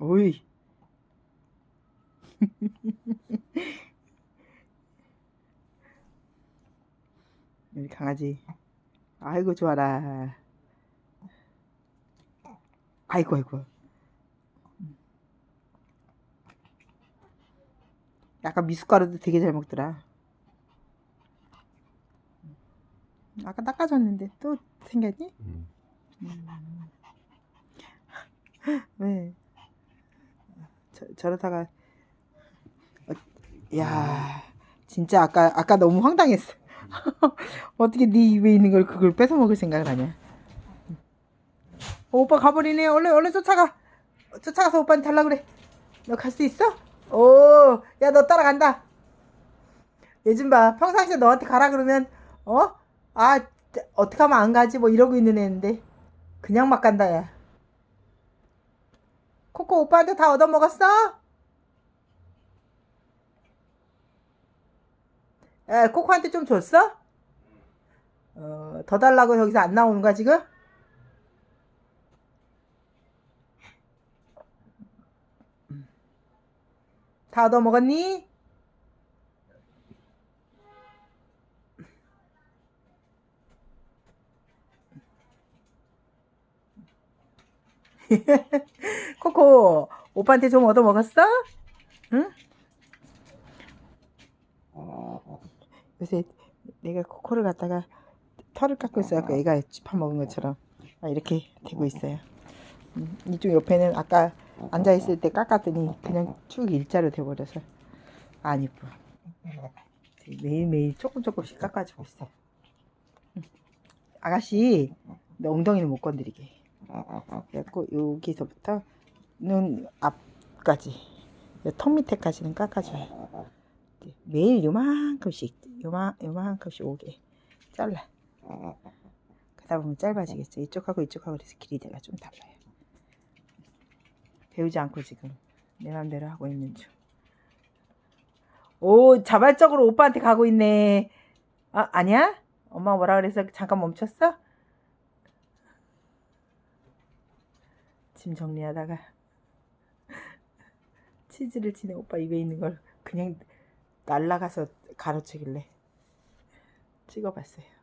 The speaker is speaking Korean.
오이. 우리 강아지. 아이고, 좋아라. 아이고, 아이고. 약간 미숫가루도 되게 잘 먹더라. 아까 닦아줬는데 또 생겼니? 음. 왜? 저, 저러다가 어, 야 진짜 아까 아까 너무 황당했어. 어떻게 네 입에 있는 걸 그걸 뺏어 먹을 생각을 하냐? 어, 오빠 가버리네. 얼른 얼른 쫓아가. 쫓아가서 오빠한테 달라 그래. 너 갈 수 있어? 오, 야 너 따라간다. 요즘 봐 평상시에 너한테 가라 그러면 어? 아 어떻게 하면 안 가지 뭐 이러고 있는 애인데 그냥 막 간다 야. 코코 오빠한테 다 얻어먹었어? 에, 코코한테 좀 줬어? 어, 더 달라고 여기서 안 나오는 거야, 지금? 다 얻어먹었니? 코코, 오빠한테 좀 얻어먹었어? 응? 요새 내가 코코를 갖다가 털을 깎고 있어갖고 애가 짚어먹은 것처럼 막 이렇게 되고 있어요. 음, 이쪽 옆에는 아까 앉아있을 때 깎았더니 그냥 쭉 일자로 돼버려서 안 이뻐. 매일매일 조금 조금씩 깎아주고 있어요. 음. 아가씨, 너 엉덩이는 못 건드리게. 그래갖고 여기서부터 눈 앞까지 턱 밑에까지는 깎아줘요. 매일 요만큼씩 요만 요만큼씩 오게 잘라. 그러다 보면 짧아지겠죠. 이쪽하고 이쪽하고 그래서 길이가 좀 달라요. 배우지 않고 지금 내 맘대로 하고 있는 중. 오 자발적으로 오빠한테 가고 있네. 아 아니야? 엄마 뭐라 그래서 잠깐 멈췄어? 짐 정리하다가 치즈를 치는 오빠 입에 있는 걸 그냥 날라가서 가로채길래 찍어봤어요.